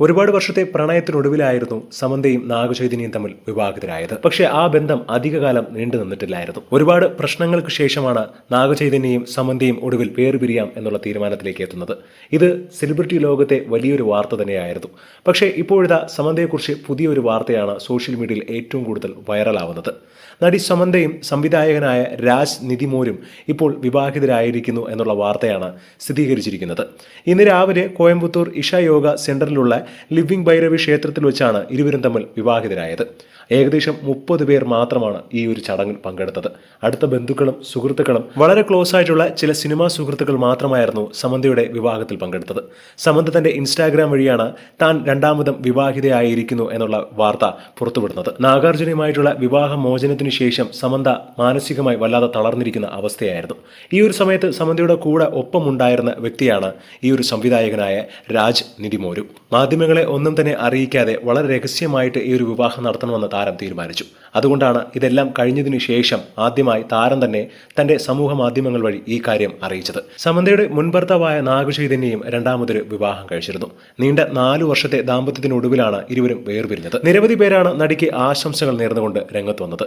ഒരുപാട് വർഷത്തെ പ്രണയത്തിനൊടുവിലായിരുന്നു സമന്തയും നാഗചൈതന്യയും തമ്മിൽ വിവാഹിതരായത്. പക്ഷേ ആ ബന്ധം അധികകാലം നീണ്ടു നിന്നിട്ടില്ലായിരുന്നു. ഒരുപാട് പ്രശ്നങ്ങൾക്ക് ശേഷമാണ് നാഗചൈതന്യയും സമന്തയും ഒടുവിൽ വേർപിരിയാം എന്നുള്ള തീരുമാനത്തിലേക്ക് എത്തുന്നത്. ഇത് സെലിബ്രിറ്റി ലോകത്തെ വലിയൊരു വാർത്ത തന്നെയായിരുന്നു. പക്ഷേ ഇപ്പോഴത്തെ സമന്തയെക്കുറിച്ച് പുതിയൊരു വാർത്തയാണ് സോഷ്യൽ മീഡിയയിൽ ഏറ്റവും കൂടുതൽ വൈറലാവുന്നത്. നടി സമന്തയും സംവിധായകനായ രാജ് നിതിമോരും ഇപ്പോൾ വിവാഹിതരായിരിക്കുന്നു എന്നുള്ള വാർത്തയാണ് സ്ഥിരീകരിച്ചിരിക്കുന്നത്. ഇന്ന് രാവിലെ കോയമ്പത്തൂർ ഇഷ യോഗ സെന്ററിലുള്ള ലിവിംഗ് ഭൈരവി ക്ഷേത്രത്തിൽ വെച്ചാണ് ഇരുവരും തമ്മിൽ വിവാഹിതരായത്. ഏകദേശം മുപ്പത് പേർ മാത്രമാണ് ഈ ഒരു ചടങ്ങിൽ പങ്കെടുത്തത്. അടുത്ത ബന്ധുക്കളും സുഹൃത്തുക്കളും വളരെ ക്ലോസ് ആയിട്ടുള്ള ചില സിനിമാ സുഹൃത്തുക്കൾ മാത്രമായിരുന്നു സമന്തയുടെ വിവാഹത്തിൽ പങ്കെടുത്തത്. സമന്ത തന്റെ ഇൻസ്റ്റാഗ്രാം വഴിയാണ് താൻ രണ്ടാമതും വിവാഹിതയായിരിക്കുന്നു എന്നുള്ള വാർത്ത പുറത്തുവിടുന്നത്. നാഗാർജുനയുമായിട്ടുള്ള വിവാഹ മോചനത്തിന് ശേഷം സമന്ത മാനസികമായി വല്ലാതെ തളർന്നിരിക്കുന്ന അവസ്ഥയായിരുന്നു. ഈ ഒരു സമയത്ത് സമന്തയുടെ കൂടെ ഒപ്പമുണ്ടായിരുന്ന വ്യക്തിയാണ് ഈ ഒരു സംവിധായകനായ രാജ് നിതിമോരു. മാധ്യമങ്ങളെ ഒന്നും തന്നെ അറിയിക്കാതെ വളരെ രഹസ്യമായിട്ട് ഈ ഒരു വിവാഹം നടത്തണമെന്ന് താരം തീരുമാനിച്ചു. അതുകൊണ്ടാണ് ഇതെല്ലാം കഴിഞ്ഞതിനു ശേഷം ആദ്യമായി താരം തന്നെ തന്റെ സമൂഹ മാധ്യമങ്ങൾ വഴി ഈ കാര്യം അറിയിച്ചത്. സമന്തയുടെ മുൻഭർത്താവായ നാഗചൈതന്യയും രണ്ടാമതൊരു വിവാഹം കഴിച്ചിരുന്നു. നീണ്ട നാലു വർഷത്തെ ദാമ്പത്യത്തിനൊടുവിലാണ് ഇരുവരും വേർപിരിഞ്ഞത്. നിരവധി പേരാണ് നടിക്ക് ആശംസകൾ നേർന്നുകൊണ്ട് രംഗത്ത് വന്നത്.